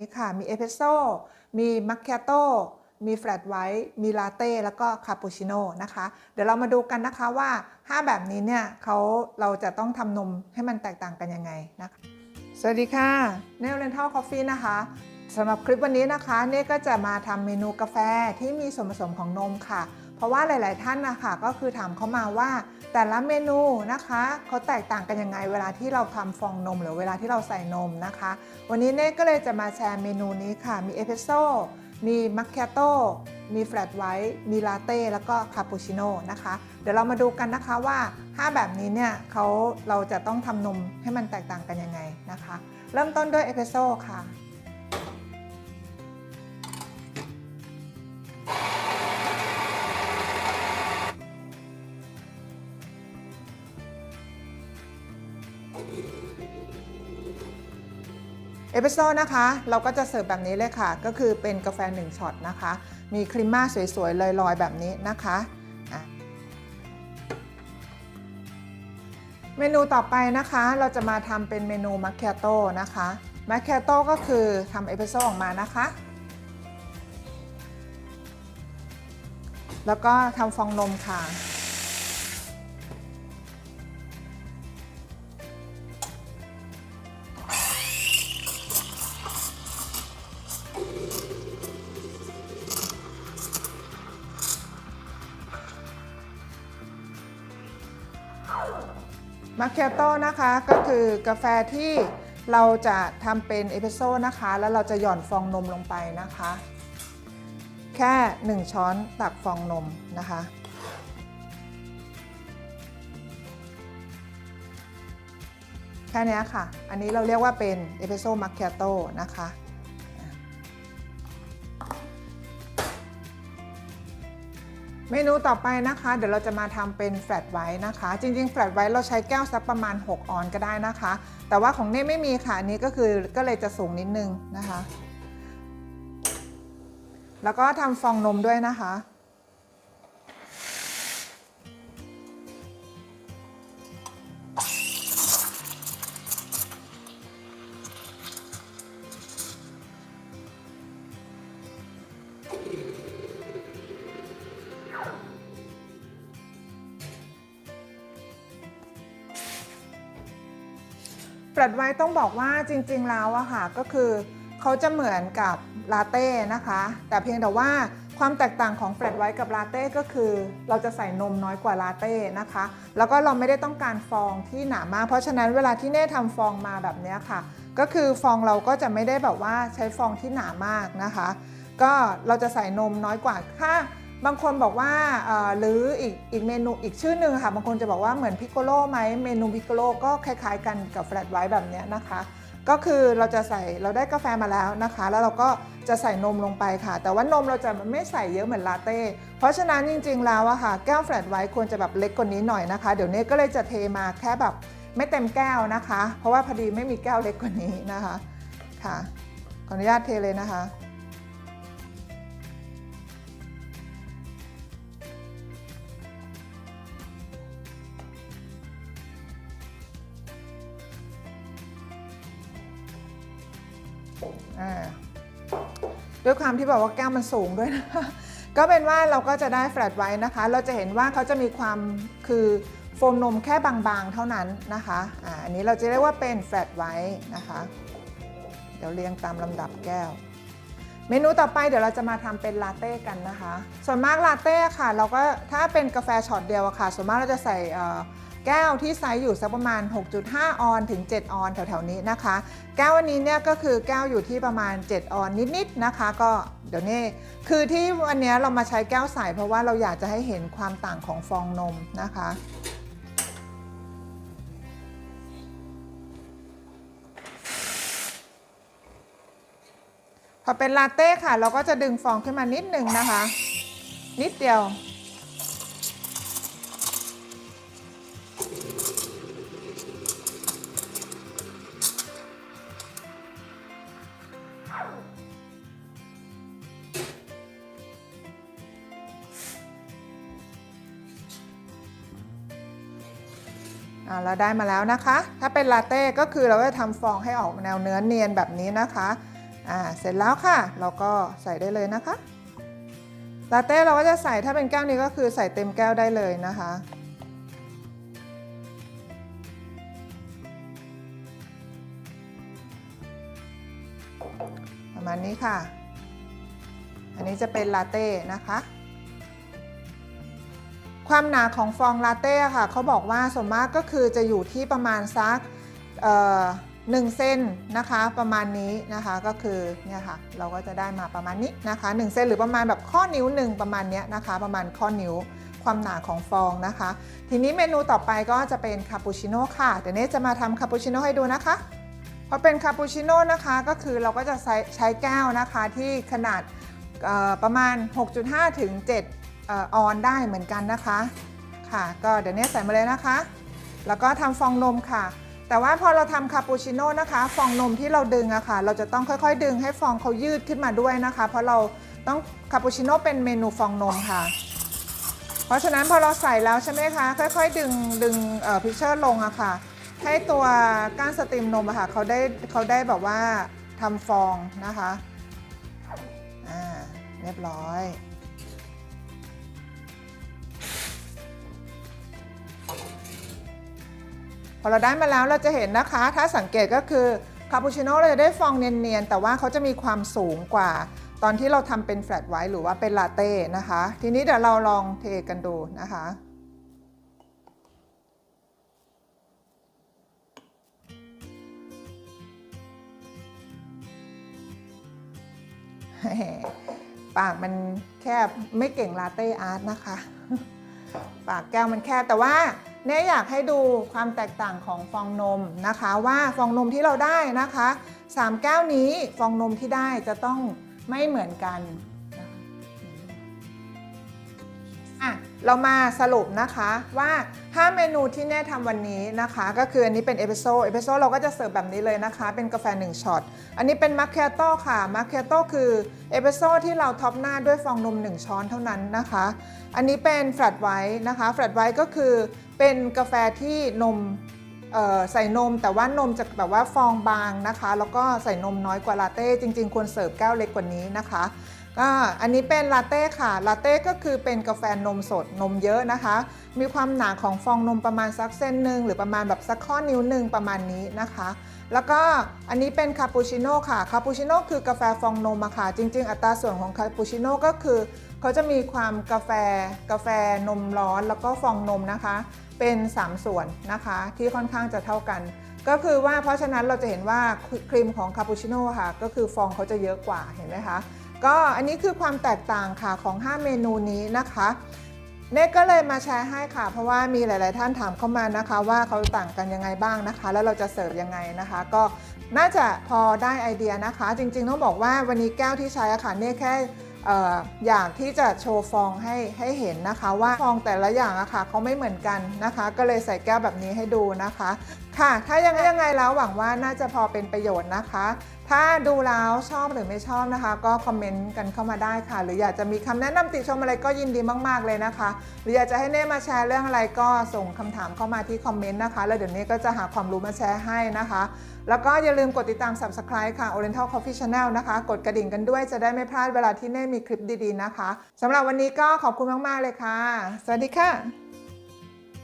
นี่ค่ะ มีเอสเปรสโซ่ มีมัคคิอาโต้ มีแฟลตไวท์ มีลาเต้ แล้วก็คาปูชิโน่นะคะ เดี๋ยวเรามาดูกันนะคะว่า 5 แบบนี้เนี่ยเขาเราจะต้องทำนมให้มันแตกต่างกันยังไงนะคะ สวัสดีค่ะเนลเลนทัลคอฟฟี่นะคะสำหรับคลิปวันนี้นะคะเน่ก็จะมาทำเมนูกาแฟที่มีส่วนผสมของนมค่ะ เพราะว่าหลาย ๆ ท่านนะคะก็คือถามเขามาว่า แต่ละเมนูนะคะเขาแตกต่างกันยังไงเวลาที่เราทำฟองนม หรือเวลาที่เราใส่นมนะคะ วันนี้เน่ก็เลยจะมาแชร์เมนูนี้ค่ะ มีเอสเปรสโซ่มีมัคคิอาโต้มีแฟลตไวท์มีลาเต้แล้วก็คาปูชิโน่นะคะ เดี๋ยวเรามาดูกันนะคะว่า 5 แบบนี้เนี่ยเขาเราจะต้องทำนมให้มันแตกต่างกันยังไงนะคะ เริ่มต้นด้วยเอสเปรสโซ่ค่ะ เอสเปรสโซ่นะคะ เราก็จะเสิร์ฟแบบนี้เลยค่ะ ก็คือเป็นกาแฟ1ช็อตนะคะ มีครีมม่าสวยๆลอยๆแบบนี้นะคะเมนูต่อไปนะคะ เราจะมาทำเป็นเมนูมัคคิอาโต้นะคะมัคคิอาโต้ก็คือทำเอสเปรสโซ่ออกมานะคะ แล้วก็ทำฟองนมค่ะ มาเคียโต้นะคะก็คือกาแฟที่เราจะทำเป็นเอสเปรสโซ่นะคะ แล้วเราจะหย่อนฟองนมลงไปนะคะ แค่ 1 ช้อนตักฟองนมนะคะ แค่นี้ค่ะ อันนี้เราเรียกว่าเป็นเอสเปรสโซ่มัคเคียโต้นะคะ เมนูต่อไปนะคะ เดี๋ยวเราจะมาทำเป็นแฟลตไวท์นะคะ จริงๆแฟลตไวท์เราใช้แก้วสักประมาณ 6 ออนก็ได้นะคะ แต่ว่าของเน่ไม่มีค่ะอันนี้ก็คือก็เลยจะสูงนิดนึงนะคะ แล้วก็ทำฟองนมด้วยนะคะ แฟลตไวท์ต้องบอกว่าจริงๆแล้วอะค่ะก็คือเขาจะเหมือนกับลาเต้นะคะ แต่เพียงแต่ว่าความแตกต่างของแฟลตไวท์กับลาเต้ก็คือ เราจะใส่นมน้อยกว่าลาเต้นะคะ แล้วก็เราไม่ได้ต้องการฟองที่หนามาก เพราะฉะนั้นเวลาที่เน่ทำฟองมาแบบนี้ค่ะ ก็คือฟองเราก็จะไม่ได้แบบว่าใช้ฟองที่หนามากนะคะ ก็เราจะใส่นมน้อยกว่าถ้า บางคนบอกว่าหรืออีกอีกเมนูอีกชื่อหนึ่งค่ะ บางคนจะบอกว่าเหมือนพิกโกโลไหมเมนูพิกโกโลก็คล้ายๆ กันกับแฟลตไวท์แบบนี้นะคะ ก็คือเราจะใส่เราได้กาแฟมาแล้วนะคะ แล้วเราก็จะใส่นมลงไปค่ะ แต่ว่านมเราจะไม่ใส่เยอะเหมือนลาเต้ เพราะฉะนั้นจริง ๆ แล้วอะค่ะแก้วแฟลตไวท์ควรจะแบบเล็กกว่านี้หน่อยนะคะ เดี๋ยวนี้ก็เลยจะเทมาแค่แบบไม่เต็มแก้วนะคะ เพราะว่าพอดีไม่มีแก้วเล็กกว่านี้นะคะค่ะขออนุญาตเทเลยนะคะ อ่าด้วยความที่แบบว่าแก้วมันสูงด้วยนะคะก็เป็นว่าเราก็จะได้แฟลตไว้นะคะ เราจะเห็นว่าเขาจะมีความคือโฟมนมแค่บางๆเท่านั้นนะคะอ่าอันนี้เราจะเรียกว่าเป็นแฟลตไว้นะคะ เดี๋ยวเรียงตามลำดับแก้ว เมนูต่อไปเดี๋ยวเราจะมาทำเป็นลาเต้กันนะคะ ส่วนมากลาเต้ค่ะ เราก็ถ้าเป็นกาแฟช็อตเดียวอะค่ะ ส่วนมากเราจะใส่ แก้วที่ไซส์อยู่สักประมาณ 6.5 ออนถึง 7 ออนแถวๆนี้นะคะ แก้ววันนี้เนี่ยก็คือแก้วอยู่ที่ประมาณ 7 ออนนิดๆนะคะ ก็เดี๋ยวนี้คือที่วันนี้เรามาใช้แก้วใสเพราะว่าเราอยากจะให้เห็นความต่างของฟองนมนะคะพอเป็นลาเต้ค่ะ เราก็จะดึงฟองขึ้นมานิดหนึ่งนะคะ นิดเดียว เราได้มาแล้วนะคะ ถ้าเป็นลาเต้ก็คือเราจะทำฟองให้ออกแนวเนื้อเนียนแบบนี้นะคะเสร็จแล้วค่ะ เราก็ใส่ได้เลยนะคะลาเต้เราก็จะใส่ถ้าเป็นแก้วนี้ก็คือใส่เต็มแก้วได้เลยนะคะประมาณนี้ค่ะ อันนี้จะเป็นลาเต้นะคะ ความหนาของฟองลาเต้ค่ะเขาบอกว่าส่วนมากก็คือจะอยู่ที่ประมาณสักเอ่อหนึ่งเส้นนะคะประมาณนี้นะคะก็คือเนี่ยค่ะเราก็จะได้มาประมาณนี้นะคะ1เส้นหรือประมาณแบบข้อนิ้วหนึ่งประมาณเนี้ยนะคะ ประมาณข้อนิ้วความหนาของฟองนะคะ ทีนี้เมนูต่อไปก็จะเป็นคาปูชิโน่ค่ะเดี๋ยวนี้จะมาทำคาปูชิโน่ให้ดูนะคะพอเป็นคาปูชิโน่นะคะก็คือเราก็จะใช้ใชแก้วนะคะที่ขนาดเอ่อประมาณ 6.5 ถึง 7 ออนได้เหมือนกันนะคะค่ะ ก็เดี๋ยวนี้ใส่มาเลยนะคะ แล้วก็ทำฟองนมค่ะ แต่ว่าพอเราทำคาปูชิโน่นะคะ ฟองนมที่เราดึงอะค่ะ เราจะต้องค่อยๆ ดึงให้ฟองเขายืดขึ้นมาด้วยนะคะ เพราะเราต้องคาปูชิโน่เป็นเมนูฟองนมค่ะ เพราะฉะนั้นพอเราใส่แล้วใช่ไหมคะ ค่อยๆ ดึงดึงพิเชอร์ลงอะค่ะ ให้ตัวก้านสตรีมนมอะค่ะเขาได้เขาได้แบบว่าทำฟองนะคะ อ่า เรียบร้อย อเราได้มาแล้วเราจะเห็นนะคะ ถ้าสังเกตก็คือคาปูชิโน่เราจะได้ฟองเนียนๆ แต่ว่าเขาจะมีความสูงกว่า ตอนที่เราทำเป็นแฟลตไวท์หรือว่าเป็นลาเต้นะคะ ทีนี้เดี๋ยวเราลองเทกันดูนะคะปากมันแคบไม่เก่งลาเต้อาร์ตนะคะ ปากแก้วมันแคบแต่ว่า เนี่ยอยากให้ดูความแตกต่างของฟองนมนะคะว่าฟองนมที่เราได้นะคะสามแก้วนี้ฟองนมที่ได้จะต้องไม่เหมือนกัน เรามาสรุปนะคะว่า 5 เมนูที่แน่ทำวันนี้นะคะ ก็คืออันนี้เป็นเอสเปรสโซ่เอสเปรสโซ่เราก็จะเสิร์ฟแบบนี้เลยนะคะ เป็นกาแฟ 1ช็อต อันนี้เป็นมาร์คเคโต้ค่ะมาร์คเคโต้คือเอสเปรสโซ่ที่เราท็อปหน้าด้วยฟองนม 1 ช้อนเท่านั้นนะคะ อันนี้เป็นแฟลตไวท์นะคะแฟลตไวท์ก็คือเป็นกาแฟที่นม ใส่นมแต่ว่านมจะแบบว่าฟองบางนะคะ แล้วก็ใส่นมน้อยกว่าลาเต้จริง ๆ ควรเสิร์ฟแก้วเล็กกว่านี้นะคะก็อันนี้เป็นลาเต้ค่ะ ลาเต้ก็คือเป็นกาแฟนมสดนมเยอะนะคะ มีความหนาของฟองนมประมาณสักเส้นหนึ่งหรือประมาณแบบสักข้อนิ้วหนึ่งประมาณนี้นะคะ แล้วก็อันนี้เป็นคาปูชิโน่ค่ะ คาปูชิโน่คือกาแฟฟองนมอะค่ะ จริง ๆ อัตราส่วนของคาปูชิโน่ก็คือ เขาจะมีความกาแฟกาแฟนมร้อนแล้วก็ฟองนมนะคะ เป็น 3 ส่วนนะคะที่ค่อนข้างจะเท่ากัน ก็คือว่าเพราะฉะนั้นเราจะเห็นว่าครีมของคาปูชิโน่ค่ะ ก็คือฟองเขาจะเยอะกว่าเห็นไหมคะก็อันนี้คือความแตกต่างค่ะของ 5 เมนูนี้นะคะเนกก็เลยมาแชร์ให้ค่ะ เพราะว่ามีหลาย ๆ ท่านถามเข้ามานะคะ ว่าเขาต่างกันยังไงบ้างนะคะ แล้วเราจะเสิร์ฟยังไงนะคะ ก็น่าจะพอได้ไอเดียนะคะ จริง ๆ ต้องบอกว่าวันนี้แก้วที่ใช้อะค่ะเนกแค่ อ่ออยากที่จะโชว์ฟองให้ให้เห็นนะคะ ว่าฟองแต่ละอย่างอะค่ะเขาไม่เหมือนกันนะคะ ก็เลยใส่แก้วแบบนี้ให้ดูนะคะ ค่ะ ถ้ายังยังไงแล้วหวังว่าน่าจะพอเป็นประโยชน์นะคะ ถ้าดูแล้วชอบหรือไม่ชอบนะคะ ก็คอมเมนต์กันเข้ามาได้ค่ะ หรืออยากจะมีคำแนะนำติชมอะไรก็ยินดีมาก ๆ เลยนะคะ หรืออยากจะให้เน่มาแชร์เรื่องอะไรก็ส่งคำถามเข้ามาที่คอมเมนต์นะคะ แล้วเดี๋ยวนี้ก็จะหาความรู้มาแชร์ให้นะคะ แล้วก็อย่าลืมกดติดตาม Subscribe ค่ะ Oriental Coffee Channel นะคะ กดกระดิ่งกันด้วยจะได้ไม่พลาดเวลาที่เน่มีคลิปดีๆนะคะสำหรับวันนี้ก็ขอบคุณมากๆเลยค่ะ สวัสดีค่ะ